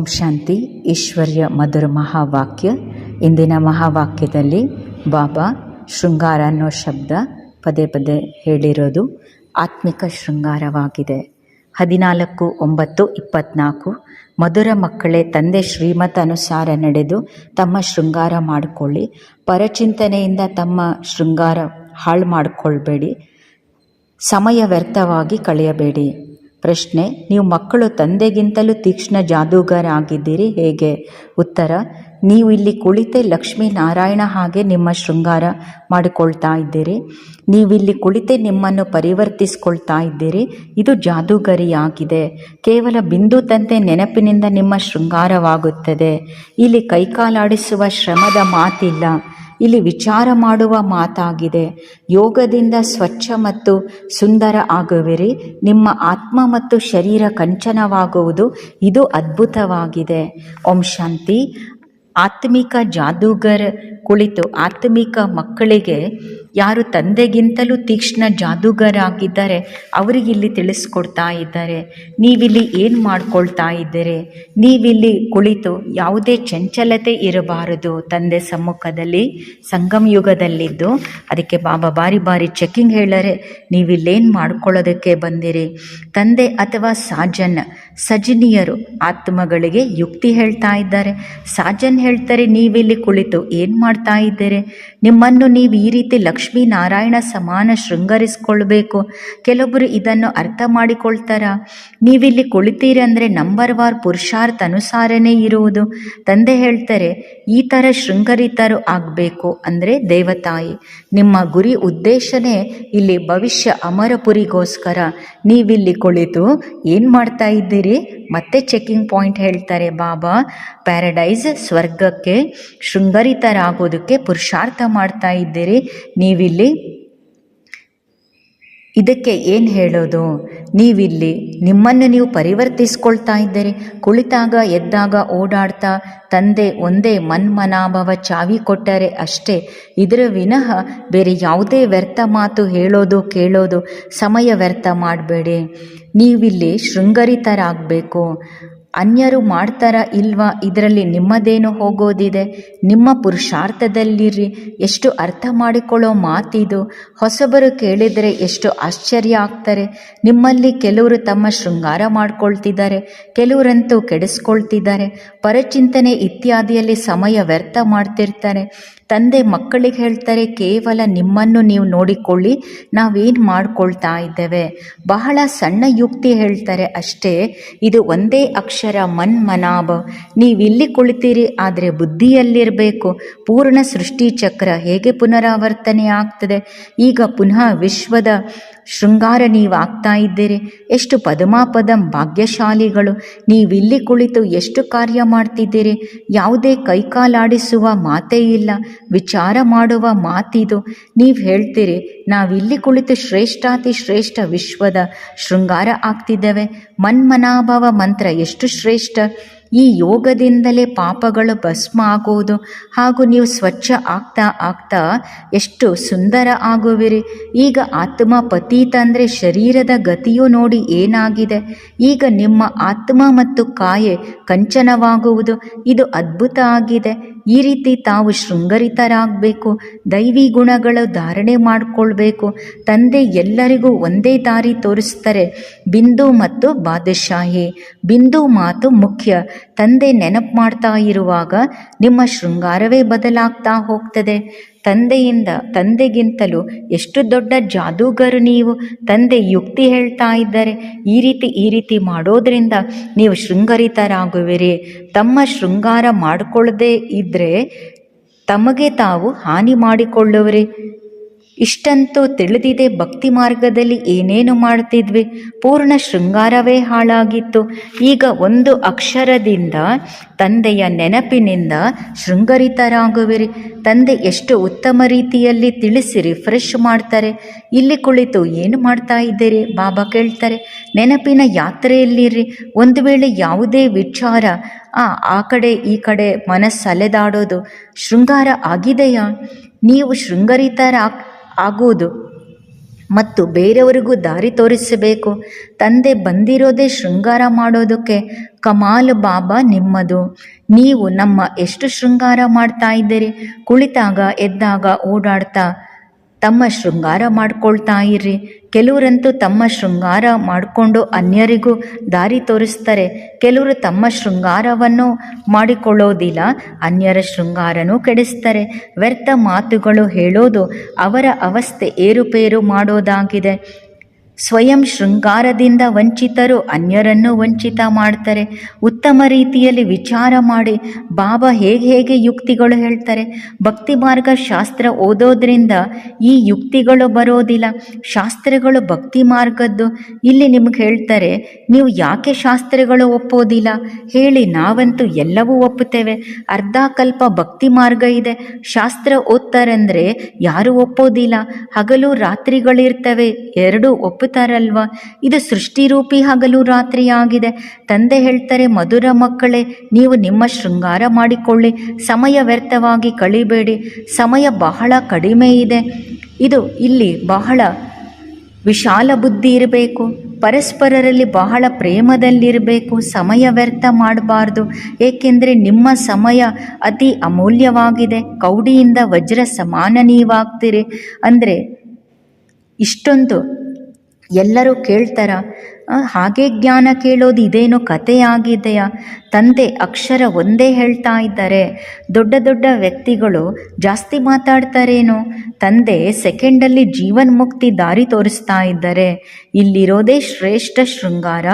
ಓಂ ಶಾಂತಿ, ಈಶ್ವರ್ಯ ಮಧುರ ಮಹಾವಾಕ್ಯ. ಇಂದಿನ ಮಹಾವಾಕ್ಯದಲ್ಲಿ ಬಾಬಾ ಶೃಂಗಾರ ಅನ್ನೋ ಶಬ್ದ ಪದೇ ಪದೇ ಹೇಳಿರೋದು ಆತ್ಮಿಕ ಶೃಂಗಾರವಾಗಿದೆ. ಹದಿನಾಲ್ಕು, ಒಂಬತ್ತು, ಇಪ್ಪತ್ನಾಲ್ಕು, ಮಧುರ ಮಕ್ಕಳೇ ತಂದೆ ಶ್ರೀಮತ ಅನುಸಾರ ನಡೆದು ತಮ್ಮ ಶೃಂಗಾರ ಮಾಡಿಕೊಳ್ಳಿ. ಪರಚಿಂತನೆಯಿಂದ ತಮ್ಮ ಶೃಂಗಾರ ಹಾಳು ಮಾಡಿಕೊಳ್ಬೇಡಿ. ಸಮಯ ವ್ಯರ್ಥವಾಗಿ ಕಳೆಯಬೇಡಿ. ಪ್ರಶ್ನೆ, ನೀವು ಮಕ್ಕಳು ತಂದೆಗಿಂತಲೂ ತೀಕ್ಷ್ಣ ಜಾದೂಗಾರ ಆಗಿದ್ದೀರಿ ಹೇಗೆ? ಉತ್ತರ, ನೀವು ಇಲ್ಲಿ ಕುಳಿತೇ ಲಕ್ಷ್ಮೀ ನಾರಾಯಣ ಹಾಗೆ ನಿಮ್ಮ ಶೃಂಗಾರ ಮಾಡಿಕೊಳ್ತಾ ಇದ್ದೀರಿ. ನೀವಿಲ್ಲಿ ಕುಳಿತೇ ನಿಮ್ಮನ್ನು ಪರಿವರ್ತಿಸ್ಕೊಳ್ತಾ ಇದ್ದೀರಿ. ಇದು ಜಾದೂಗರಿಯಾಗಿದೆ. ಕೇವಲ ಬಿಂದು ತಂತೆ ನೆನಪಿನಿಂದ ನಿಮ್ಮ ಶೃಂಗಾರವಾಗುತ್ತದೆ. ಇಲ್ಲಿ ಕೈಕಾಲಾಡಿಸುವ ಶ್ರಮದ ಮಾತಿಲ್ಲ. ಇಲ್ಲಿ ವಿಚಾರ ಮಾಡುವ ಮಾತಾಗಿದೆ. ಯೋಗದಿಂದ ಸ್ವಚ್ಛ ಮತ್ತು ಸುಂದರ ಆಗುವಿರಿ. ನಿಮ್ಮ ಆತ್ಮ ಮತ್ತು ಶರೀರ ಕಂಚನವಾಗುವುದು ಇದು ಅದ್ಭುತವಾಗಿದೆ. ಓಂ ಶಾಂತಿ. ಆತ್ಮಿಕ ಜಾದೂಗರ್ ಕುಳಿತು ಆತ್ಮಿಕ ಮಕ್ಕಳಿಗೆ ಯಾರು ತಂದೆಗಿಂತಲೂ ತೀಕ್ಷ್ಣ ಜಾದೂಗರಾಗಿದ್ದಾರೆ ಅವರಿಗಿಲ್ಲಿ ತಿಳಿಸ್ಕೊಡ್ತಾ ಇದ್ದಾರೆ. ನೀವಿಲ್ಲಿ ಏನು ಮಾಡ್ಕೊಳ್ತಾ ಇದ್ದೀರಿ? ನೀವಿಲ್ಲಿ ಕುಳಿತು ಯಾವುದೇ ಚಂಚಲತೆ ಇರಬಾರದು ತಂದೆ ಸಮ್ಮುಖದಲ್ಲಿ, ಸಂಗಮ ಯುಗದಲ್ಲಿದ್ದು. ಅದಕ್ಕೆ ಬಾಬಾ ಬಾರಿ ಬಾರಿ ಚೆಕ್ಕಿಂಗ್ ಹೇಳರೆ, ನೀವಿಲ್ಲೇನು ಮಾಡ್ಕೊಳ್ಳೋದಕ್ಕೆ ಬಂದಿರಿ? ತಂದೆ ಅಥವಾ ಸಾಜನ್ ಸಜನಿಯರು ಆತ್ಮಗಳಿಗೆ ಯುಕ್ತಿ ಹೇಳ್ತಾ ಇದ್ದಾರೆ. ಸಾಜನ್ ಹೇಳ್ತಾರೆ, ನೀವಿಲ್ಲಿ ಕುಳಿತು ಏನು ಮಾಡ್ತಾ ಇದ್ದೀರಿ? ನಿಮ್ಮನ್ನು ನೀವು ಈ ರೀತಿ ಲಕ್ಷ್ಮೀ ನಾರಾಯಣ ಸಮಾನ ಶೃಂಗರಿಸ್ಕೊಳ್ಬೇಕು. ಕೆಲವೊಬ್ಬರು ಇದನ್ನು ಅರ್ಥ ಮಾಡಿಕೊಳ್ತಾರ. ನೀವಿಲ್ಲಿ ಕುಳಿತೀರಿ ಅಂದರೆ ನಂಬರ್ ವಾರ್ ಪುರುಷಾರ್ಥ ಅನುಸಾರನೇ ಇರುವುದು. ತಂದೆ ಹೇಳ್ತಾರೆ, ಈ ಥರ ಶೃಂಗರಿತರು ಆಗಬೇಕು ಅಂದರೆ ದೇವತಾಯಿ. ನಿಮ್ಮ ಗುರಿ ಉದ್ದೇಶನೇ ಇಲ್ಲಿ ಭವಿಷ್ಯ ಅಮರಪುರಿಗೋಸ್ಕರ ನೀವಿಲ್ಲಿ ಕುಳಿತು ಏನು ಮಾಡ್ತಾ ಇದ್ದೀರಿ? ಮತ್ತೆ ಚೆಕಿಂಗ್ ಪಾಯಿಂಟ್ ಹೇಳ್ತಾರೆ ಬಾಬಾ ಪ್ಯಾರಡೈಸ್ ಸ್ವರ್ಗಕ್ಕೆ ಶೃಂಗರಿತರಾಗೋದಕ್ಕೆ ಪುರುಷಾರ್ಥ ಮಾಡ್ತಾ ಇದ್ದೀರಿ. ನೀವಿಲ್ಲಿ ಇದಕ್ಕೆ ಏನು ಹೇಳೋದು? ನೀವಿಲ್ಲಿ ನಿಮ್ಮನ್ನು ನೀವು ಪರಿವರ್ತಿಸ್ಕೊಳ್ತಾ ಇದ್ದರೆ, ಕುಳಿತಾಗ, ಎದ್ದಾಗ, ಓಡಾಡ್ತಾ, ತಂದೆ ಒಂದೇ ಮನ್ಮನಾಭವ ಚಾವಿ ಕೊಟ್ಟರೆ ಅಷ್ಟೇ. ಇದರ ವಿನಃ ಬೇರೆ ಯಾವುದೇ ವ್ಯರ್ಥ ಮಾತು ಹೇಳೋದು, ಕೇಳೋದು ಸಮಯ ವ್ಯರ್ಥ ಮಾಡಬೇಡಿ. ನೀವಿಲ್ಲಿ ಶೃಂಗರಿತರಾಗಬೇಕು. ಅನ್ಯರು ಮಾಡ್ತಾರ ಇಲ್ವಾ? ಇದರಲ್ಲಿ ನಿಮ್ಮದೇನು ಹೋಗೋದಿದೆ? ನಿಮ್ಮ ಪುರುಷಾರ್ಥದಲ್ಲಿರಿ ಎಷ್ಟು ಅರ್ಥ ಮಾಡಿಕೊಳ್ಳೋ ಮಾತಿದು. ಹೊಸಬರು ಕೇಳಿದರೆ ಎಷ್ಟು ಆಶ್ಚರ್ಯ ಆಗ್ತಾರೆ. ನಿಮ್ಮಲ್ಲಿ ಕೆಲವರು ತಮ್ಮ ಶೃಂಗಾರ ಮಾಡ್ಕೊಳ್ತಿದ್ದಾರೆ, ಕೆಲವರಂತೂ ಕೆಡಿಸ್ಕೊಳ್ತಿದ್ದಾರೆ. ಪರಚಿಂತನೆ ಇತ್ಯಾದಿಯಲ್ಲಿ ಸಮಯ ವ್ಯರ್ಥ ಮಾಡ್ತಿರ್ತಾರೆ. ತಂದೆ ಮಕ್ಕಳಿಗೆ ಹೇಳ್ತಾರೆ, ಕೇವಲ ನಿಮ್ಮನ್ನು ನೀವು ನೋಡಿಕೊಳ್ಳಿ, ನಾವೇನು ಮಾಡ್ಕೊಳ್ತಾ ಇದ್ದೇವೆ? ಬಹಳ ಸಣ್ಣ ಯುಕ್ತಿ ಹೇಳ್ತಾರೆ ಅಷ್ಟೇ, ಇದು ಒಂದೇ ಅಕ್ಷರ ಮನ್ ಮನಾಭ. ನೀವಿಲ್ಲಿ ಕುಳಿತೀರಿ, ಆದರೆ ಬುದ್ಧಿಯಲ್ಲಿರಬೇಕು. ಪೂರ್ಣ ಸೃಷ್ಟಿ ಚಕ್ರ ಹೇಗೆ ಪುನರಾವರ್ತನೆ ಆಗ್ತದೆ ಈಗ ಪುನಃ ವಿಶ್ವದ ಶೃಂಗಾರ ನೀವಾಗ್ತಾ ಇದ್ದೀರಿ. ಎಷ್ಟು ಪದಮಾಪದಂ ಭಾಗ್ಯಶಾಲಿಗಳು. ನೀವಿಲ್ಲಿ ಕುಳಿತು ಎಷ್ಟು ಕಾರ್ಯ ಮಾಡ್ತಿದ್ದೀರಿ. ಯಾವುದೇ ಕೈಕಾಲಾಡಿಸುವ ಮಾತೇ ಇಲ್ಲ. ವಿಚಾರ ಮಾಡುವ ಮಾತಿದು. ನೀವು ಹೇಳ್ತೀರಿ, ನಾವಿಲ್ಲಿ ಕುಳಿತು ಶ್ರೇಷ್ಠಾತಿ ಶ್ರೇಷ್ಠ ವಿಶ್ವದ ಶೃಂಗಾರ ಆಗ್ತಿದ್ದೇವೆ. ಮನ್ಮನಾಭವ ಮಂತ್ರ ಎಷ್ಟು ಶ್ರೇಷ್ಠ. ಈ ಯೋಗದಿಂದಲೇ ಪಾಪಗಳು ಭಸ್ಮ ಆಗುವುದು ಹಾಗೂ ನೀವು ಸ್ವಚ್ಛ ಆಗ್ತಾ ಆಗ್ತಾ ಎಷ್ಟು ಸುಂದರ ಆಗುವಿರಿ. ಈಗ ಆತ್ಮ ಪತೀತ ಅಂದರೆ ಶರೀರದ ಗತಿಯು ನೋಡಿ ಏನಾಗಿದೆ. ಈಗ ನಿಮ್ಮ ಆತ್ಮ ಮತ್ತು ಕಾಯೆ ಕಂಚನವಾಗುವುದು. ಇದು ಅದ್ಭುತ ಆಗಿದೆ. ಈ ರೀತಿ ತಾವು ಶೃಂಗರಿತರಾಗಬೇಕು, ದೈವಿ ಗುಣಗಳು ಧಾರಣೆ ಮಾಡಿಕೊಳ್ಬೇಕು, ತಂದೆ ಎಲ್ಲರಿಗೂ ಒಂದೇ ದಾರಿ ತೋರಿಸ್ತಾರೆ, ಬಿಂದು ಮತ್ತು ಬಾದಶಾಹಿ. ಬಿಂದು ಮಾತು ಮುಖ್ಯ. ತಂದೆ ನೆನಪು ಮಾಡ್ತಾ ಇರುವಾಗ ನಿಮ್ಮ ಶೃಂಗಾರವೇ ಬದಲಾಗ್ತಾ ಹೋಗ್ತದೆ. ತಂದೆಯಿಂದ, ತಂದೆಗಿಂತಲೂ ಎಷ್ಟು ದೊಡ್ಡ ಜಾದೂಗರು ನೀವು. ತಂದೆ ಯುಕ್ತಿ ಹೇಳ್ತಾ ಇದ್ದಾರೆ ಈ ರೀತಿ ಈ ರೀತಿ ಮಾಡೋದ್ರಿಂದ ನೀವು ಶೃಂಗರಿತರಾಗುವಿರಿ. ತಮ್ಮ ಶೃಂಗಾರ ಮಾಡಿಕೊಳ್ಳದೇ ಇದ್ದರೆ ತಮಗೆ ತಾವು ಹಾನಿ ಮಾಡಿಕೊಳ್ಳುವಿರಿ. ಇಷ್ಟಂತೂ ತಿಳಿದಿದೆ ಭಕ್ತಿ ಮಾರ್ಗದಲ್ಲಿ ಏನೇನು ಮಾಡ್ತಿದ್ವಿ. ಪೂರ್ಣ ಶೃಂಗಾರವೇ ಹಾಳಾಗಿತ್ತು. ಈಗ ಒಂದು ಅಕ್ಷರದಿಂದ ತಂದೆಯ ನೆನಪಿನಿಂದ ಶೃಂಗರಿತರಾಗುವಿರಿ. ತಂದೆ ಎಷ್ಟು ಉತ್ತಮ ರೀತಿಯಲ್ಲಿ ತಿಳಿಸಿ ರಿಫ್ರೆಶ್ ಮಾಡ್ತಾರೆ. ಇಲ್ಲಿ ಕುಳಿತು ಏನು ಮಾಡ್ತಾ ಇದ್ದೀರಿ? ಬಾಬಾ ಕೇಳ್ತಾರೆ. ನೆನಪಿನ ಯಾತ್ರೆಯಲ್ಲಿರ್ರಿ ಒಂದು ವೇಳೆ ಯಾವುದೇ ವಿಚಾರ, ಆ ಆ ಕಡೆ, ಈ ಕಡೆ ಮನಸ್ಸಲೆದಾಡೋದು, ಶೃಂಗಾರ ಆಗಿದೆಯಾ? ನೀವು ಶೃಂಗರಿತರ ಆಗುವುದು. ಮತ್ತು ಬೇರೆಯವರಿಗೂ ದಾರಿ ತೋರಿಸಬೇಕು. ತಂದೆ ಬಂದಿರೋದೇ ಶೃಂಗಾರ ಮಾಡೋದಕ್ಕೆ ಕಮಾಲ್ ಬಾಬಾ ನಿಮ್ಮದು. ನೀವು ನಮ್ಮ ಎಷ್ಟು ಶೃಂಗಾರ ಮಾಡ್ತಾ ಇದ್ದೀರಿ? ಕುಳಿತಾಗ, ಎದ್ದಾಗ, ಓಡಾಡ್ತಾ ತಮ್ಮ ಶೃಂಗಾರ ಮಾಡ್ಕೊಳ್ತಾ ಇರ್ರಿ. ಕೆಲವರಂತೂ ತಮ್ಮ ಶೃಂಗಾರ ಮಾಡಿಕೊಂಡು ಅನ್ಯರಿಗೂ ದಾರಿ ತೋರಿಸ್ತಾರೆ. ಕೆಲವರು ತಮ್ಮ ಶೃಂಗಾರವನ್ನು ಮಾಡಿಕೊಳ್ಳೋದಿಲ್ಲ, ಅನ್ಯರ ಶೃಂಗಾರನೂ ಕೆಡಿಸ್ತಾರೆ. ವ್ಯರ್ಥ ಮಾತುಗಳು ಹೇಳೋದು ಅವರ ಅವಸ್ಥೆ ಏರುಪೇರು ಮಾಡೋದಾಗಿದೆ. ಸ್ವಯಂ ಶೃಂಗಾರದಿಂದ ವಂಚಿತರು ಅನ್ಯರನ್ನು ವಂಚಿತ ಮಾಡ್ತಾರೆ. ಉತ್ತಮ ರೀತಿಯಲ್ಲಿ ವಿಚಾರ ಮಾಡಿ ಬಾಬಾ ಹೇಗೆ ಹೇಗೆ ಯುಕ್ತಿಗಳು ಹೇಳ್ತಾರೆ. ಭಕ್ತಿ ಮಾರ್ಗ ಶಾಸ್ತ್ರ ಓದೋದ್ರಿಂದ ಈ ಯುಕ್ತಿಗಳು ಬರೋದಿಲ್ಲ. ಶಾಸ್ತ್ರಗಳು ಭಕ್ತಿ ಮಾರ್ಗದ್ದು. ಇಲ್ಲಿ ನಿಮ್ಗೆ ಹೇಳ್ತಾರೆ, ನೀವು ಯಾಕೆ ಶಾಸ್ತ್ರಗಳು ಒಪ್ಪೋದಿಲ್ಲ? ಹೇಳಿ, ನಾವಂತೂ ಎಲ್ಲವೂ ಒಪ್ಪುತ್ತೇವೆ. ಅರ್ಧಕಲ್ಪ ಭಕ್ತಿ ಮಾರ್ಗ ಇದೆ. ಶಾಸ್ತ್ರ ಓದ್ತಾರಂದರೆ ಯಾರೂ ಒಪ್ಪೋದಿಲ್ಲ. ಹಗಲು ರಾತ್ರಿಗಳಿರ್ತವೆ, ಎರಡು ಒಪ್ಪುತ್ತಾರಲ್ವಾ ಇದು ಸೃಷ್ಟಿರೂಪಿ ಹಗಲು ರಾತ್ರಿ ಆಗಿದೆ ತಂದೆ ಹೇಳ್ತಾರೆ, ಮಧುರ ಮಕ್ಕಳೇ, ನೀವು ನಿಮ್ಮ ಶೃಂಗಾರ ಮಾಡಿಕೊಳ್ಳಿ. ಸಮಯ ವ್ಯರ್ಥವಾಗಿ ಕಳಿಬೇಡಿ. ಸಮಯ ಬಹಳ ಕಡಿಮೆ ಇದೆ. ಇದು ಇಲ್ಲಿ ಬಹಳ ವಿಶಾಲ ಬುದ್ಧಿ ಇರಬೇಕು. ಪರಸ್ಪರರಲ್ಲಿ ಬಹಳ ಪ್ರೇಮದಲ್ಲಿರಬೇಕು. ಸಮಯ ವ್ಯರ್ಥ ಮಾಡಬಾರ್ದು. ಏಕೆಂದರೆ ನಿಮ್ಮ ಸಮಯ ಅತಿ ಅಮೂಲ್ಯವಾಗಿದೆ. ಕೌಡಿಯಿಂದ ವಜ್ರ ಸಮಾನ ನೀವಾಗ್ತೀರಿ. ಅಂದರೆ ಇಷ್ಟೊಂದು ಎಲ್ಲರೂ ಕೇಳ್ತಾರ ಹಾಗೆ ಜ್ಞಾನ ಕೇಳೋದು ಇದೇನು ಕಥೆಯಾಗಿದೆಯಾ ತಂದೆ ಅಕ್ಷರ ಒಂದೇ ಹೇಳ್ತಾ ಇದ್ದಾರೆ. ದೊಡ್ಡ ದೊಡ್ಡ ವ್ಯಕ್ತಿಗಳು ಜಾಸ್ತಿ ಮಾತಾಡ್ತಾರೇನೋ? ತಂದೆ ಸೆಕೆಂಡಲ್ಲಿ ಮುಕ್ತಿ ದಾರಿ ತೋರಿಸ್ತಾ ಇದ್ದಾರೆ. ಇಲ್ಲಿರೋದೇ ಶ್ರೇಷ್ಠ ಶೃಂಗಾರ.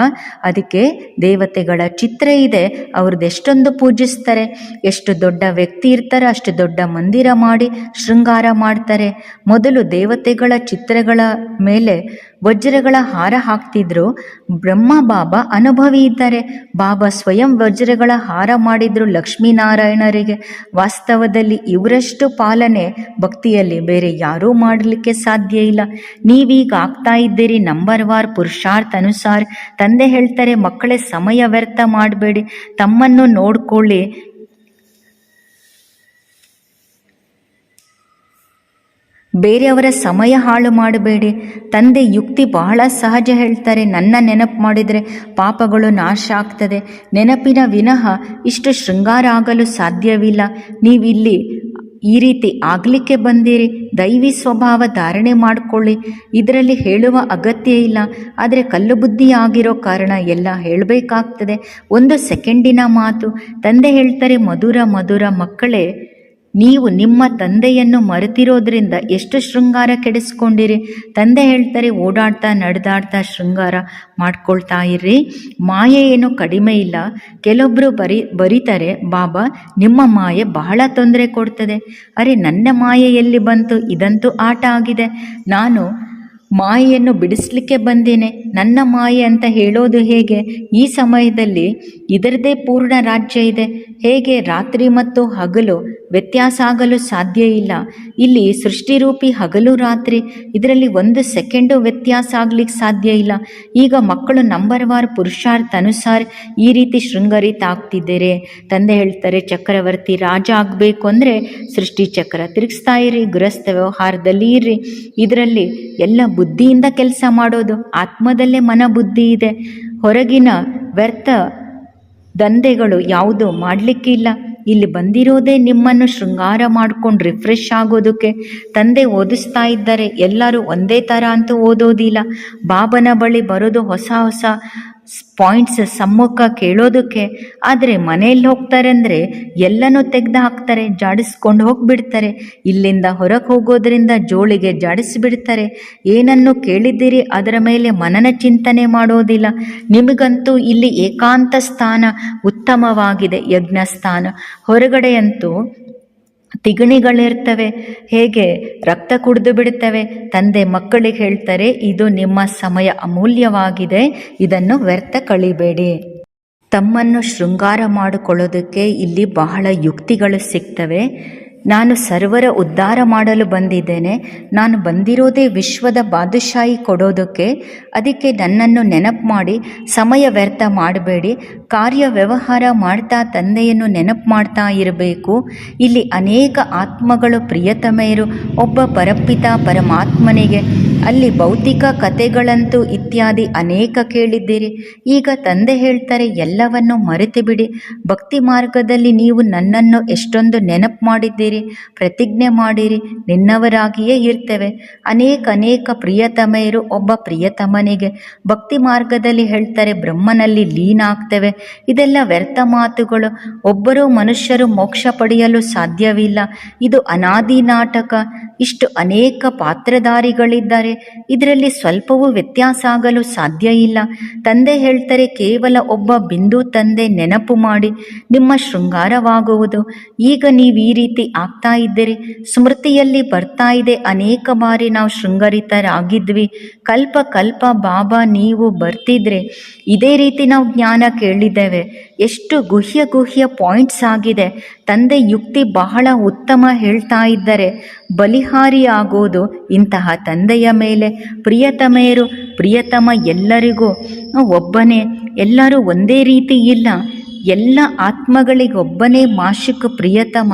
ಅದಕ್ಕೆ ದೇವತೆಗಳ ಚಿತ್ರ ಇದೆ. ಅವ್ರದ್ದು ಎಷ್ಟೊಂದು ಪೂಜಿಸ್ತಾರೆ. ಎಷ್ಟು ದೊಡ್ಡ ವ್ಯಕ್ತಿ ಇರ್ತಾರೆ, ಅಷ್ಟು ದೊಡ್ಡ ಮಂದಿರ ಮಾಡಿ ಶೃಂಗಾರ ಮಾಡ್ತಾರೆ. ಮೊದಲು ದೇವತೆಗಳ ಚಿತ್ರಗಳ ಮೇಲೆ ವಜ್ರಗಳ ಹಾರ ಹಾಕ್ತಿದ್ರು, ಬ್ರಹ್ಮ ಬಾಬಾ ಅನುಭವಿ ಇದ್ದಾರೆ. ಬಾಬಾ ಸ್ವಯಂ ವಜ್ರಗಳ ಹಾರ ಮಾಡಿದ್ರು ಲಕ್ಷ್ಮೀನಾರಾಯಣರಿಗೆ. ವಾಸ್ತವದಲ್ಲಿ ಇವರಷ್ಟು ಪಾಲನೆ ಭಕ್ತಿಯಲ್ಲಿ ಬೇರೆ ಯಾರೂ ಮಾಡಲಿಕ್ಕೆ ಸಾಧ್ಯ ಇಲ್ಲ. ನೀವೀಗ ಆಗ್ತಾ ಇದ್ದೀರಿ, ನಂಬರ್ ವಾರ್ ಪುರುಷಾರ್ಥ ಅನುಸಾರ್. ತಂದೆ ಹೇಳ್ತಾರೆ, ಮಕ್ಕಳೇ ಸಮಯ ವ್ಯರ್ಥ ಮಾಡಬೇಡಿ. ತಮ್ಮನ್ನು ನೋಡ್ಕೊಳ್ಳಿ ಬೇರೆಯವರ ಸಮಯ ಹಾಳು ಮಾಡಬೇಡಿ. ತಂದೆ ಯುಕ್ತಿ ಬಹಳ ಸಹಜ ಹೇಳ್ತಾರೆ. ನನ್ನ ನೆನಪು ಮಾಡಿದರೆ ಪಾಪಗಳು ನಾಶ ಆಗ್ತದೆ. ನೆನಪಿನ ವಿನಃ ಇಷ್ಟು ಶೃಂಗಾರ ಆಗಲು ಸಾಧ್ಯವಿಲ್ಲ. ನೀವಿಲ್ಲಿ ಈ ರೀತಿ ಆಗಲಿಕ್ಕೆ ಬಂದಿರಿ. ದೈವಿ ಸ್ವಭಾವ ಧಾರಣೆ ಮಾಡಿಕೊಳ್ಳಿ. ಇದರಲ್ಲಿ ಹೇಳುವ ಅಗತ್ಯ ಇಲ್ಲ. ಆದರೆ ಕಲ್ಲು ಬುದ್ಧಿ ಆಗಿರೋ ಕಾರಣ ಎಲ್ಲ ಹೇಳಬೇಕಾಗ್ತದೆ. ಒಂದು ಸೆಕೆಂಡಿನ ಮಾತು. ತಂದೆ ಹೇಳ್ತಾರೆ, ಮಧುರ ಮಧುರ ಮಕ್ಕಳೇ ನೀವು ನಿಮ್ಮ ತಂದೆಯನ್ನು ಮರೆತಿರೋದ್ರಿಂದ ಎಷ್ಟು ಶೃಂಗಾರ ಕೆಡಿಸ್ಕೊಂಡಿರಿ? ತಂದೆ ಹೇಳ್ತಾರೆ, ಓಡಾಡ್ತಾ ನಡೆದಾಡ್ತಾ ಶೃಂಗಾರ ಮಾಡ್ಕೊಳ್ತಾ ಇರ್ರಿ. ಮಾಯೆ ಏನು ಕಡಿಮೆ ಇಲ್ಲ. ಕೆಲವೊಬ್ಬರು ಬರಿ, ಬರೀತಾರೆ, ಬಾಬಾ, ನಿಮ್ಮ ಮಾಯೆ ಬಹಳ ತೊಂದರೆ ಕೊಡ್ತದೆ. ಅರೆ, ನನ್ನ ಮಾಯೆ ಎಲ್ಲಿ ಬಂತು? ಇದಂತೂ ಆಟ ಆಗಿದೆ. ನಾನು ಮಾಯೆಯನ್ನು ಬಿಡಿಸ್ಲಿಕ್ಕೆ ಬಂದೇನೆ. ನನ್ನ ಮಾಯೆ ಅಂತ ಹೇಳೋದು ಹೇಗೆ? ಈ ಸಮಯದಲ್ಲಿ ಇದರದೇ ಪೂರ್ಣ ರಾಜ್ಯ ಇದೆ. ಹೇಗೆ? ರಾತ್ರಿ ಮತ್ತು ಹಗಲು. ವ್ಯತ್ಯಾಸ ಆಗಲು ಸಾಧ್ಯ ಇಲ್ಲ. ಇಲ್ಲಿ ಸೃಷ್ಟಿರೂಪಿ ಹಗಲು ರಾತ್ರಿ, ಇದರಲ್ಲಿ ಒಂದು ಸೆಕೆಂಡು ವ್ಯತ್ಯಾಸ ಆಗ್ಲಿಕ್ಕೆ ಸಾಧ್ಯ ಇಲ್ಲ. ಈಗ ಮಕ್ಕಳು ನಂಬರ್ ವಾರ್ ಪುರುಷಾರ್ಥ ಅನುಸಾರ ಈ ರೀತಿ ಶೃಂಗರಿತ ಆಗ್ತಿದ್ದೀರಿ, ತಂದೆ ಹೇಳ್ತಾರೆ, ಚಕ್ರವರ್ತಿ ರಾಜ ಆಗಬೇಕು ಅಂದರೆ ಸೃಷ್ಟಿ ಚಕ್ರ ತಿರುಗಿಸ್ತಾ ಇರಿ ಗೃಹಸ್ಥ ವ್ಯವಹಾರದಲ್ಲಿ ಇರ್ರಿ. ಇದರಲ್ಲಿ ಎಲ್ಲ ಬುದ್ಧಿಯಿಂದ ಕೆಲಸ ಮಾಡೋದು, ಆತ್ಮದಲ್ಲೇ ಮನ ಬುದ್ಧಿ ಇದೆ. ಹೊರಗಿನ ವ್ಯರ್ಥ ದಂಧೆಗಳು ಯಾವುದು ಮಾಡಲಿಕ್ಕಿಲ್ಲ ಇಲ್ಲಿ ಬಂದಿರೋದೇ ನಿಮ್ಮನ್ನು ಶೃಂಗಾರ ಮಾಡ್ಕೊಂಡು ರಿಫ್ರೆಶ್ ಆಗೋದಕ್ಕೆ. ತಂದೆ ಓದಿಸ್ತಾ ಇದ್ದಾರೆ. ಎಲ್ಲರೂ ಒಂದೇ ಥರ ಅಂತೂ ಓದೋದಿಲ್ಲ. ಬಾಬನ ಬಳಿ ಬರೋದು ಹೊಸ ಹೊಸ ಪಾಯಿಂಟ್ಸ್ ಸಮ್ಮುಖ ಕೇಳೋದಕ್ಕೆ, ಆದರೆ ಮನೆಯಲ್ಲಿ ಹೋಗ್ತಾರೆ ಅಂದರೆ ಎಲ್ಲನೂ ತೆಗೆದು ಹಾಕ್ತಾರೆ ಜಾಡಿಸ್ಕೊಂಡು ಹೋಗಿಬಿಡ್ತಾರೆ. ಇಲ್ಲಿಂದ ಹೊರಗೆ ಹೋಗೋದ್ರಿಂದ ಜೋಳಿಗೆ ಜಾಡಿಸಿಬಿಡ್ತಾರೆ. ಏನನ್ನು ಕೇಳಿದ್ದೀರಿ? ಅದರ ಮೇಲೆ ಮನನ ಚಿಂತನೆ ಮಾಡೋದಿಲ್ಲ. ನಿಮಗಂತೂ ಇಲ್ಲಿ ಏಕಾಂತ ಸ್ಥಾನ, ಉತ್ತಮವಾಗಿದೆ ಯಜ್ಞ ಸ್ಥಾನ ಹೊರಗಡೆಯಂತೂ ತಿಗಣಿಗಳಿರ್ತವೆ. ಹೇಗೆ? ರಕ್ತ ಕುಡಿದು ಬಿಡುತ್ತವೆ. ತಂದೆ ಮಕ್ಕಳಿಗೆ ಹೇಳ್ತಾರೆ, ಇದು ನಿಮ್ಮ ಸಮಯ ಅಮೂಲ್ಯವಾಗಿದೆ, ಇದನ್ನು ವ್ಯರ್ಥ ಕಳಿಬೇಡಿ. ತಮ್ಮನ್ನು ಶೃಂಗಾರ ಮಾಡಿಕೊಳ್ಳೋದಕ್ಕೆ ಇಲ್ಲಿ ಬಹಳ ಯುಕ್ತಿಗಳು ಸಿಗ್ತವೆ. ನಾನು ಸರ್ವರ ಉದ್ಧಾರ ಮಾಡಲು ಬಂದಿದ್ದೇನೆ. ನಾನು ಬಂದಿರೋದೇ ವಿಶ್ವದ ಬಾದುಶಾಹಿ ಕೊಡೋದಕ್ಕೆ. ಅದಕ್ಕೆ ನನ್ನನ್ನು ನೆನಪು ಮಾಡಿ, ಸಮಯ ವ್ಯರ್ಥ ಮಾಡಬೇಡಿ. ಕಾರ್ಯ ವ್ಯವಹಾರ ಮಾಡ್ತಾ ತಂದೆಯನ್ನು ನೆನಪು ಮಾಡ್ತಾ ಇರಬೇಕು. ಇಲ್ಲಿ ಅನೇಕ ಆತ್ಮಗಳು ಪ್ರಿಯತಮೆಯರು, ಒಬ್ಬ ಪರಪಿತ ಪರಮಾತ್ಮನಿಗೆ. ಅಲ್ಲಿ ಭೌತಿಕ ಕಥೆಗಳಂತೂ ಇತ್ಯಾದಿ ಅನೇಕ ಕೇಳಿದ್ದೀರಿ. ಈಗ ತಂದೆ ಹೇಳ್ತಾರೆ, ಎಲ್ಲವನ್ನು ಮರೆತು ಬಿಡಿ ಭಕ್ತಿ ಮಾರ್ಗದಲ್ಲಿ ನೀವು ನನ್ನನ್ನು ಎಷ್ಟೊಂದು ನೆನಪು ಮಾಡಿದ್ದೀರಿ. ಪ್ರತಿಜ್ಞೆ ಮಾಡಿರಿ, ನಿನ್ನವರಾಗಿಯೇ ಇರ್ತೇವೆ. ಅನೇಕ ಅನೇಕ ಪ್ರಿಯತಮೆಯರು ಒಬ್ಬ ಪ್ರಿಯತಮನಿಗೆ ಭಕ್ತಿ ಮಾರ್ಗದಲ್ಲಿ ಹೇಳ್ತಾರೆ, ಬ್ರಹ್ಮನಲ್ಲಿ ಲೀನ ಆಗ್ತೇವೆ ಇದೆಲ್ಲ ವ್ಯರ್ಥ ಮಾತುಗಳು. ಒಬ್ಬರು ಮನುಷ್ಯರು ಮೋಕ್ಷ ಪಡೆಯಲು ಸಾಧ್ಯವಿಲ್ಲ. ಇದು ಅನಾದಿ ನಾಟಕ. ಇಷ್ಟು ಅನೇಕ ಪಾತ್ರಧಾರಿಗಳಿದ್ದಾರೆ. ಇದರಲ್ಲಿ ಸ್ವಲ್ಪವೂ ವ್ಯತ್ಯಾಸ ಆಗಲು ಸಾಧ್ಯ ಇಲ್ಲ. ತಂದೆ ಹೇಳ್ತಾರೆ, ಕೇವಲ ಒಬ್ಬ ಬಿಂದು ತಂದೆ ನೆನಪು ಮಾಡಿ, ನಿಮ್ಮ ಶೃಂಗಾರವಾಗುವುದು. ಈಗ ನೀವು ಈ ರೀತಿ ಆಗ್ತಾ ಇದ್ದರೆ. ಸ್ಮೃತಿಯಲ್ಲಿ ಬರ್ತಾ ಇದೆ. ಅನೇಕ ಬಾರಿ ನಾವು ಶೃಂಗರಿತರಾಗಿದ್ವಿ. ಕಲ್ಪ ಕಲ್ಪ ಬಾಬಾ ನೀವು ಬರ್ತಿದ್ರೆ ಇದೇ ರೀತಿ ನಾವು ಜ್ಞಾನ ಕೇಳಿದ್ದೇವೆ. ಎಷ್ಟು ಗುಹ್ಯ ಗುಹ್ಯ ಪಾಯಿಂಟ್ಸ್ ಆಗಿದೆ. ತಂದೆ ಯುಕ್ತಿ ಬಹಳ ಉತ್ತಮ ಹೇಳ್ತಾ ಇದ್ದಾರೆ. ಬಲಿಹಾರಿ ಆಗೋದು ಇಂತಹ ತಂದೆಯ ಮೇಲೆ. ಪ್ರಿಯತಮೆಯರು, ಪ್ರಿಯತಮ ಎಲ್ಲರಿಗೂ, ಒಬ್ಬನೇ, ಎಲ್ಲರೂ ಒಂದೇ ರೀತಿ ಇಲ್ಲ. ಎಲ್ಲ ಆತ್ಮಗಳಿಗೊಬ್ಬನೇ ಮಾಶಿಕ ಪ್ರಿಯತಮ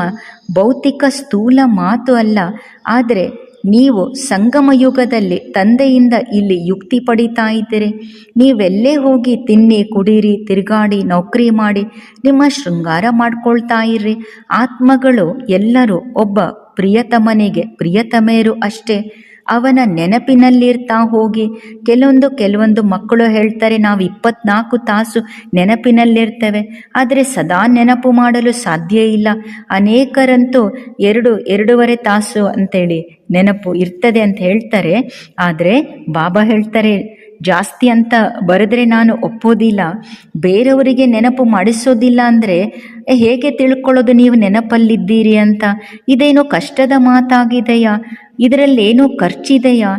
ಭೌತಿಕ ಸ್ಥೂಲ ಮಾತು ಅಲ್ಲ. ಆದರೆ ನೀವು ಸಂಗಮ ಯುಗದಲ್ಲಿ ತಂದೆಯಿಂದ ಇಲ್ಲಿ ಯುಕ್ತಿ ಪಡಿತಾ ಇದ್ದೀರಿ ನೀವೆಲ್ಲೇ ಹೋಗಿ ತಿನ್ನಿ, ಕುಡೀರಿ, ತಿರುಗಾಡಿ, ನೌಕರಿ ಮಾಡಿ, ನಿಮ್ಮ ಶೃಂಗಾರ ಮಾಡ್ಕೊಳ್ತಾ ಇರ್ರಿ ಆತ್ಮಗಳು ಎಲ್ಲರೂ ಒಬ್ಬ ಪ್ರಿಯತಮನಿಗೆ ಪ್ರಿಯತಮೆಯರು ಅಷ್ಟೇ. ಅವನ ನೆನಪಿನಲ್ಲಿರ್ತಾ ಹೋಗಿ, ಕೆಲವೊಂದು ಕೆಲವೊಂದು ಮಕ್ಕಳು ಹೇಳ್ತಾರೆ, ನಾವು ಇಪ್ಪತ್ನಾಲ್ಕು ತಾಸು ನೆನಪಿನಲ್ಲಿರ್ತೇವೆ. ಆದರೆ ಸದಾ ನೆನಪು ಮಾಡಲು ಸಾಧ್ಯ ಇಲ್ಲ. ಅನೇಕರಂತೂ ಎರಡು, ಎರಡೂವರೆ ತಾಸು ಅಂತೇಳಿ ನೆನಪು ಇರ್ತದೆ ಅಂತ ಹೇಳ್ತಾರೆ. ಆದರೆ ಬಾಬಾ ಹೇಳ್ತಾರೆ, ಜಾಸ್ತಿ ಅಂತ ಬರೆದ್ರೆ ನಾನು ಒಪ್ಪೋದಿಲ್ಲ. ಬೇರೆಯವರಿಗೆ ನೆನಪು ಮಾಡಿಸೋದಿಲ್ಲ ಅಂದರೆ ಹೇಗೆ ತಿಳ್ಕೊಳ್ಳೋದು ನೀವು ನೆನಪಲ್ಲಿದ್ದೀರಿ ಅಂತ? ಇದೇನೋ ಕಷ್ಟದ ಮಾತಾಗಿದೆಯಾ? ಇದರಲ್ಲೇನೋ ಖರ್ಚಿದೆಯಾ?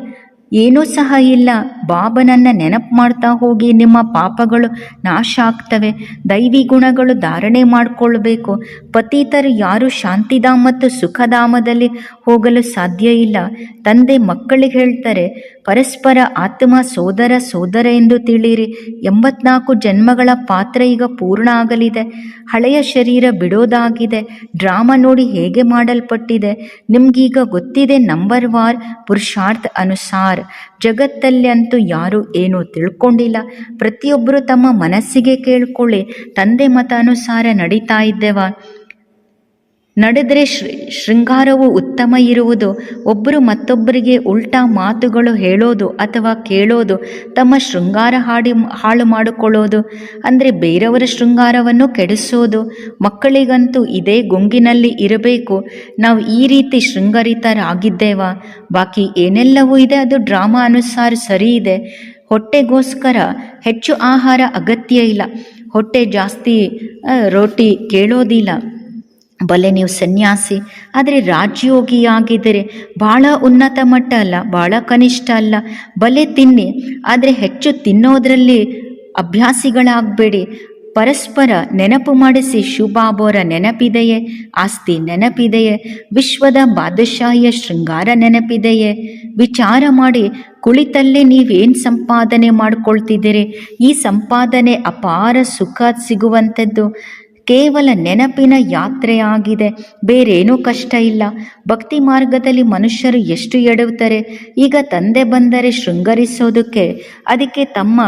ಏನೂ ಸಹ ಇಲ್ಲ. ಬಾಬನನ್ನು ನೆನಪು ಮಾಡ್ತಾ ಹೋಗಿ ನಿಮ್ಮ ಪಾಪಗಳು ನಾಶ ಆಗ್ತವೆ. ದೈವಿ ಗುಣಗಳು ಧಾರಣೆ ಮಾಡಿಕೊಳ್ಬೇಕು. ಪತೀತರು ಯಾರು ಶಾಂತಿಧಾಮ ಮತ್ತು ಸುಖಧಾಮದಲ್ಲಿ ಹೋಗಲು ಸಾಧ್ಯ ಇಲ್ಲ. ತಂದೆ ಮಕ್ಕಳಿಗೆ ಹೇಳ್ತಾರೆ ಪರಸ್ಪರ ಆತ್ಮ ಸೋದರ ಸೋದರ ಎಂದು ತಿಳಿಯಿರಿ. ಎಂಬತ್ನಾಲ್ಕು ಜನ್ಮಗಳ ಪಾತ್ರ ಈಗ ಪೂರ್ಣ ಆಗಲಿದೆ. ಹಳೆಯ ಶರೀರ ಬಿಡೋದಾಗಿದೆ. ಡ್ರಾಮಾ ನೋಡಿ ಹೇಗೆ ಮಾಡಲ್ಪಟ್ಟಿದೆ. ನಿಮ್ಗೀಗ ಗೊತ್ತಿದೆ ನಂಬರ್ ವಾರ್ ಪುರುಷಾರ್ಥ ಅನುಸಾರ್. ಜಗತ್ತಲ್ಲಿ ಅಂತೂ ಯಾರೂ ಏನೂ ತಿಳ್ಕೊಂಡಿಲ್ಲ. ಪ್ರತಿಯೊಬ್ಬರು ತಮ್ಮ ಮನಸ್ಸಿಗೆ ಕೇಳ್ಕೊಳ್ಳಿ. ತಂದೆ ಮತ ಅನುಸಾರ ನಡೀತಾ ಇದ್ದೇವಾ? ನಡೆದರೆ ಶೃಂಗಾರವು ಉತ್ತಮ ಇರುವುದು. ಒಬ್ಬರು ಮತ್ತೊಬ್ಬರಿಗೆ ಉಲ್ಟಾ ಮಾತುಗಳು ಹೇಳೋದು ಅಥವಾ ಕೇಳೋದು, ತಮ್ಮ ಶೃಂಗಾರ ಹಾಡಿ, ಹಾಳು ಮಾಡಿಕೊಳ್ಳೋದು, ಅಂದರೆ ಬೇರೆಯವರ ಶೃಂಗಾರವನ್ನು ಕೆಡಿಸೋದು. ಮಕ್ಕಳಿಗಂತೂ ಇದೇ ಗುಂಗಿನಲ್ಲಿ ಇರಬೇಕು. ನಾವು ಈ ರೀತಿ ಶೃಂಗರಿತರಾಗಿದ್ದೇವಾ? ಬಾಕಿ ಏನೆಲ್ಲವೂ ಇದೆ, ಅದು ಡ್ರಾಮಾ ಅನುಸಾರ ಸರಿ ಇದೆ. ಹೊಟ್ಟೆಗೋಸ್ಕರ ಹೆಚ್ಚು ಆಹಾರ ಅಗತ್ಯ ಇಲ್ಲ. ಹೊಟ್ಟೆ ಜಾಸ್ತಿ ರೋಟಿ ಕೇಳೋದಿಲ್ಲ. ಬಲೆ ನೀವು ಸನ್ಯಾಸಿ, ಆದರೆ ರಾಜಯೋಗಿಯಾಗಿದ್ದರೆ ಭಾಳ ಉನ್ನತ ಮಟ್ಟ ಅಲ್ಲ ಭಾಳ ಕನಿಷ್ಠ ಅಲ್ಲ. ಬಲೆ ತಿನ್ನಿ, ಆದರೆ ಹೆಚ್ಚು ತಿನ್ನೋದರಲ್ಲಿ ಅಭ್ಯಾಸಿಗಳಾಗಬೇಡಿ. ಪರಸ್ಪರ ನೆನಪು ಮಾಡಿಸಿ ಶುಭಾಬೋರ ನೆನಪಿದೆಯೇ? ಆಸ್ತಿ ನೆನಪಿದೆಯೇ? ವಿಶ್ವದ ಬಾದಶಾಹಿಯ ಶೃಂಗಾರ ನೆನಪಿದೆಯೇ? ವಿಚಾರ ಮಾಡಿ, ಕುಳಿತಲ್ಲೇ ನೀವೇನು ಸಂಪಾದನೆ ಮಾಡಿಕೊಳ್ತಿದ್ದೀರಿ? ಈ ಸಂಪಾದನೆ ಅಪಾರ ಸುಖ ಸಿಗುವಂಥದ್ದು. ಕೇವಲ ನೆನಪಿನ ಯಾತ್ರೆಯಾಗಿದೆ. ಬೇರೇನೂ ಕಷ್ಟ ಇಲ್ಲ. ಭಕ್ತಿ ಮಾರ್ಗದಲ್ಲಿ ಮನುಷ್ಯರು ಎಷ್ಟು ಎಡವುತ್ತಾರೆ? ಈಗ ತಂದೆ ಬಂದರೆ ಶೃಂಗರಿಸೋದಕ್ಕೆ ಅದಕ್ಕೆ ತಮ್ಮ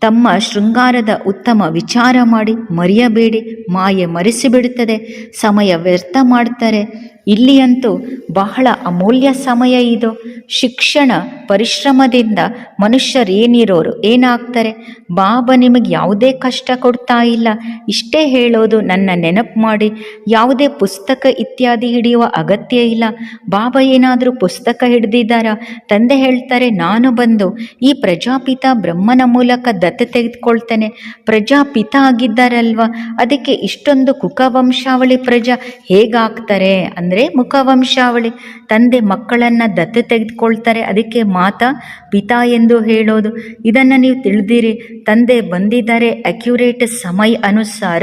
ತಮ್ಮ ಶೃಂಗಾರದ ಉತ್ತಮ ವಿಚಾರ ಮಾಡಿ, ಮರೆಯಬೇಡಿ, ಮಾಯೆ ಮರೆಸಿಬಿಡುತ್ತದೆ. ಸಮಯ ವ್ಯರ್ಥ ಮಾಡ್ತಾರೆ. ಇಲ್ಲಿಯಂತೂ ಬಹಳ ಅಮೂಲ್ಯ ಸಮಯ ಇದು. ಶಿಕ್ಷಣ ಪರಿಶ್ರಮದಿಂದ ಮನುಷ್ಯರೇನಿರೋರು ಏನಾಗ್ತಾರೆ? ಬಾಬಾ ನಿಮಗೆ ಯಾವುದೇ ಕಷ್ಟ ಕೊಡ್ತಾ ಇಲ್ಲ. ಇಷ್ಟೇ ಹೇಳೋದು ನನ್ನ ನೆನಪು ಮಾಡಿ. ಯಾವುದೇ ಪುಸ್ತಕ ಇತ್ಯಾದಿ ಹಿಡಿಯುವ ಅಗತ್ಯ ಇಲ್ಲ. ಬಾಬಾ ಏನಾದರೂ ಪುಸ್ತಕ ಹಿಡ್ದಿದ್ದಾರ? ತಂದೆ ಹೇಳ್ತಾರೆ, ನಾನು ಬಂದು ಈ ಪ್ರಜಾಪಿತ ಬ್ರಹ್ಮನ ಮೂಲಕ ದತ್ತು ತೆಗೆದುಕೊಳ್ತೇನೆ. ಪ್ರಜಾಪಿತ ಆಗಿದ್ದಾರಲ್ವ? ಅದಕ್ಕೆ ಇಷ್ಟೊಂದು ಕುಕವಂಶಾವಳಿ ಪ್ರಜಾ ಹೇಗಾಗ್ತಾರೆ? ಅಂದರೆ ಮುಖವಂಶಾವಳಿ. ತಂದೆ ಮಕ್ಕಳನ್ನು ದತ್ತು ತೆಗೆದುಕೊಳ್ತಾರೆ. ಅದಕ್ಕೆ ಮಾತಾ, ಪಿತಾ ಎಂದು ಹೇಳೋದು. ಇದನ್ನು ನೀವು ತಿಳಿದಿರಿ. ತಂದೆ ಬಂದಿದ್ದಾರೆ. ಅಕ್ಯುರೇಟ್ ಸಮಯ ಅನುಸಾರ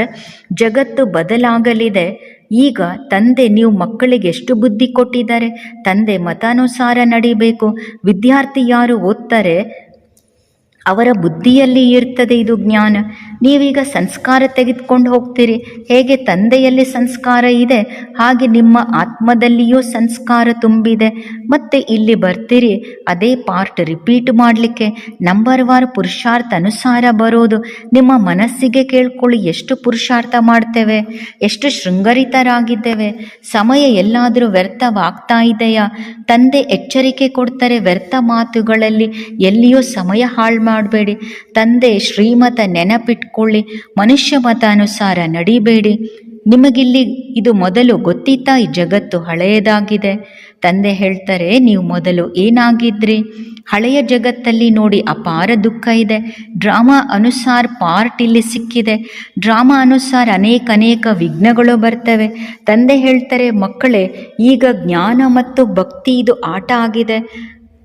ಜಗತ್ತು ಬದಲಾಗಲಿದೆ. ಈಗ ತಂದೆ, ನೀವು ಮಕ್ಕಳಿಗೆ ಎಷ್ಟು ಬುದ್ಧಿ ಕೊಟ್ಟಿದ್ದಾರೆ? ತಂದೆ ಮತಾನುಸಾರ ನಡಿಬೇಕು. ವಿದ್ಯಾರ್ಥಿ ಯಾರು ಓದ್ತಾರೆ? ಅವರ ಬುದ್ಧಿಯಲ್ಲಿ ಇರ್ತದೆ ಇದು ಜ್ಞಾನ. ನೀವೀಗ ಸಂಸ್ಕಾರ ತೆಗೆದುಕೊಂಡು ಹೋಗ್ತೀರಿ. ಹೇಗೆ ತಂದೆಯಲ್ಲಿ ಸಂಸ್ಕಾರ ಇದೆ, ಹಾಗೆ ನಿಮ್ಮ ಆತ್ಮದಲ್ಲಿಯೂ ಸಂಸ್ಕಾರ ತುಂಬಿದೆ. ಮತ್ತೆ ಇಲ್ಲಿ ಬರ್ತೀರಿ, ಅದೇ ಪಾರ್ಟ್ ರಿಪೀಟ್ ಮಾಡಲಿಕ್ಕೆ. ನಂಬರ್ ವಾರ್ ಪುರುಷಾರ್ಥ ಅನುಸಾರ ಬರೋದು. ನಿಮ್ಮ ಮನಸ್ಸಿಗೆ ಕೇಳ್ಕೊಳ್ಳಿ, ಎಷ್ಟು ಪುರುಷಾರ್ಥ ಮಾಡ್ತೇವೆ, ಎಷ್ಟು ಶೃಂಗರಿತರಾಗಿದ್ದೇವೆ. ಸಮಯ ಎಲ್ಲಾದರೂ ವ್ಯರ್ಥವಾಗ್ತಾ ಇದೆಯಾ? ತಂದೆ ಎಚ್ಚರಿಕೆ ಕೊಡ್ತಾರೆ ವ್ಯರ್ಥ ಮಾತುಗಳಲ್ಲಿ, ಎಲ್ಲಿಯೂ ಸಮಯ ಹಾಳು ಮಾಡಬೇಡಿ. ತಂದೆ ಶ್ರೀಮತ ನೆನಪಿಟ್ಕೊಳ್ಳಿ ಮನುಷ್ಯ ಮತಾನುಸಾರ ನಡಿಬೇಡಿ. ನಿಮಗಿಲ್ಲಿ ಇದು ಮೊದಲು ಗೊತ್ತಿತ್ತಾ? ಈ ಜಗತ್ತು ಹಳೆಯದಾಗಿದೆ. ತಂದೆ ಹೇಳ್ತಾರೆ, ನೀವು ಮೊದಲು ಏನಾಗಿದ್ರಿ? ಹಳೆಯ ಜಗತ್ತಲ್ಲಿ ನೋಡಿ ಅಪಾರ ದುಃಖ ಇದೆ. ಡ್ರಾಮಾ ಅನುಸಾರ ಪಾರ್ಟ್ ಇಲ್ಲಿ ಸಿಕ್ಕಿದೆ. ಡ್ರಾಮಾ ಅನುಸಾರ ಅನೇಕ ಅನೇಕ ವಿಘ್ನಗಳು ಬರ್ತವೆ. ತಂದೆ ಹೇಳ್ತಾರೆ, ಮಕ್ಕಳೇ, ಈಗ ಜ್ಞಾನ ಮತ್ತು ಭಕ್ತಿ ಇದು ಆಟ ಆಗಿದೆ.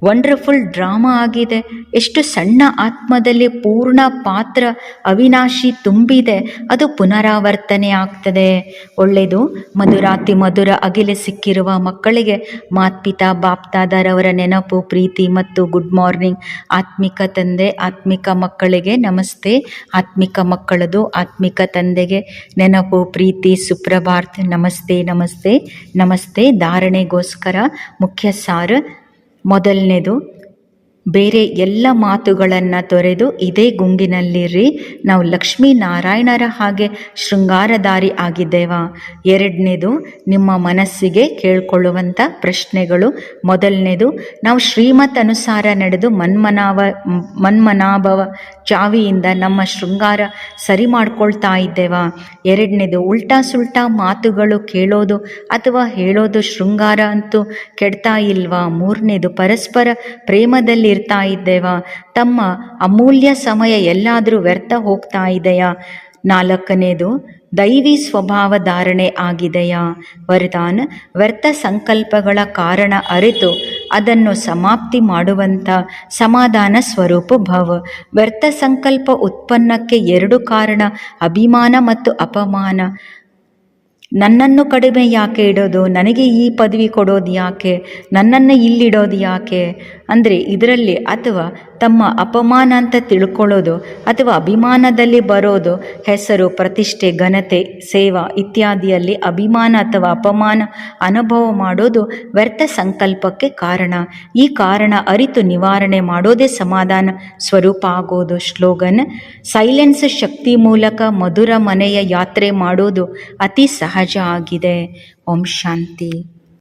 ವಂಡರ್ಫುಲ್ ಡ್ರಾಮಾ ಆಗಿದೆ. ಎಷ್ಟು ಸಣ್ಣ ಆತ್ಮದಲ್ಲಿ ಪೂರ್ಣ ಪಾತ್ರ ಅವಿನಾಶಿ ತುಂಬಿದೆ. ಅದು ಪುನರಾವರ್ತನೆ ಆಗ್ತದೆ. ಒಳ್ಳೆಯದು, ಮಧುರಾತಿ ಮಧುರ ಅಗಿಲೆ ಸಿಕ್ಕಿರುವ ಮಕ್ಕಳಿಗೆ ಮಾತ್ಪಿತಾ ಬಾಪ್ತಾದರವರ ನೆನಪು, ಪ್ರೀತಿ ಮತ್ತು ಗುಡ್ ಮಾರ್ನಿಂಗ್. ಆತ್ಮಿಕ ತಂದೆ, ಆತ್ಮಿಕ ಮಕ್ಕಳಿಗೆ ನಮಸ್ತೆ. ಆತ್ಮಿಕ ಮಕ್ಕಳದು, ಆತ್ಮಿಕ ತಂದೆಗೆ ನೆನಪು, ಪ್ರೀತಿ, ಸುಪ್ರಭಾತ್. ನಮಸ್ತೆ ನಮಸ್ತೆ ನಮಸ್ತೆ. ಧಾರಣೆಗೋಸ್ಕರ ಮುಖ್ಯ ಸಾರ ಮೊದಲನೇದು ಬೇರೆ ಎಲ್ಲ ಮಾತುಗಳನ್ನು ತೊರೆದು ಇದೇ ಗುಂಗಿನಲ್ಲಿರಿ ನಾವು ಲಕ್ಷ್ಮೀ ನಾರಾಯಣರ ಹಾಗೆ ಶೃಂಗಾರಧಾರಿ ಆಗಿದ್ದೇವಾ? ಎರಡನೇದು, ನಿಮ್ಮ ಮನಸ್ಸಿಗೆ ಕೇಳ್ಕೊಳ್ಳುವಂಥ ಪ್ರಶ್ನೆಗಳು. ಮೊದಲನೇದು, ನಾವು ಶ್ರೀಮತ್ ಅನುಸಾರ ನಡೆದು ಮನ್ಮನಾವ, ಮನ್ಮನಾಭವ ಚಾವಿಯಿಂದ ನಮ್ಮ ಶೃಂಗಾರ ಸರಿ ಮಾಡ್ಕೊಳ್ತಾ ಇದ್ದೇವಾ? ಎರಡನೇದು, ಉಲ್ಟಾ ಸುಲ್ಟಾ ಮಾತುಗಳು ಕೇಳೋದು ಅಥವಾ ಹೇಳೋದು ಶೃಂಗಾರ ಅಂತೂ ಕೆಡ್ತಾ ಇಲ್ವಾ? ಮೂರನೇದು, ಪರಸ್ಪರ ಪ್ರೇಮದಲ್ಲಿ ಇರ್ತಾ ಇದ್ದೇವಾ? ತಮ್ಮ ಅಮೂಲ್ಯ ಸಮಯ ಎಲ್ಲಾದರೂ ವ್ಯರ್ಥ ಹೋಗ್ತಾ ಇದೆಯಾ? ನಾಲ್ಕನೇದು, ದೈವಿ ಸ್ವಭಾವ ಧಾರಣೆ ಆಗಿದೆಯಾ? ವರದಾನ, ವ್ಯರ್ಥ ಸಂಕಲ್ಪಗಳ ಕಾರಣ ಅರಿತು ಅದನ್ನು ಸಮಾಪ್ತಿ ಮಾಡುವಂಥ ಸಮಾಧಾನ ಸ್ವರೂಪ ಭವ. ವ್ಯರ್ಥ ಸಂಕಲ್ಪ ಉತ್ಪನ್ನಕ್ಕೆ ಎರಡು ಕಾರಣ, ಅಭಿಮಾನ ಮತ್ತು ಅಪಮಾನ. ನನ್ನನ್ನು ಕಡಿಮೆ ಯಾಕೆ ಇಡೋದು? ನನಗೆ ಈ ಪದವಿ ಕೊಡೋದು ಯಾಕೆ? ನನ್ನನ್ನು ಇಲ್ಲಿಡೋದು ಯಾಕೆ? ಅಂದರೆ ಇದರಲ್ಲಿ ಅಥವಾ ತಮ್ಮ ಅಪಮಾನ ಅಂತ ತಿಳ್ಕೊಳ್ಳೋದು ಅಥವಾ ಅಭಿಮಾನದಲ್ಲಿ ಬರೋದು, ಹೆಸರು, ಪ್ರತಿಷ್ಠೆ, ಘನತೆ, ಸೇವಾ ಇತ್ಯಾದಿಯಲ್ಲಿ ಅಭಿಮಾನ ಅಥವಾ ಅಪಮಾನ ಅನುಭವ ಮಾಡೋದು ವ್ಯರ್ಥ ಸಂಕಲ್ಪಕ್ಕೆ ಕಾರಣ. ಈ ಕಾರಣ ಅರಿತು ನಿವಾರಣೆ ಮಾಡೋದೇ ಸಮಾಧಾನ. ಸ್ವರೂಪ ಆಗೋದು ಶ್ಲೋಗನ್. ಸೈಲೆನ್ಸ್ ಶಕ್ತಿ ಮೂಲಕ ಮಧುರ ಮನೆಯ ಯಾತ್ರೆ ಮಾಡೋದು ಅತಿ ಸಹಜ ಆಗಿದೆ. ಓಂ ಶಾಂತಿ.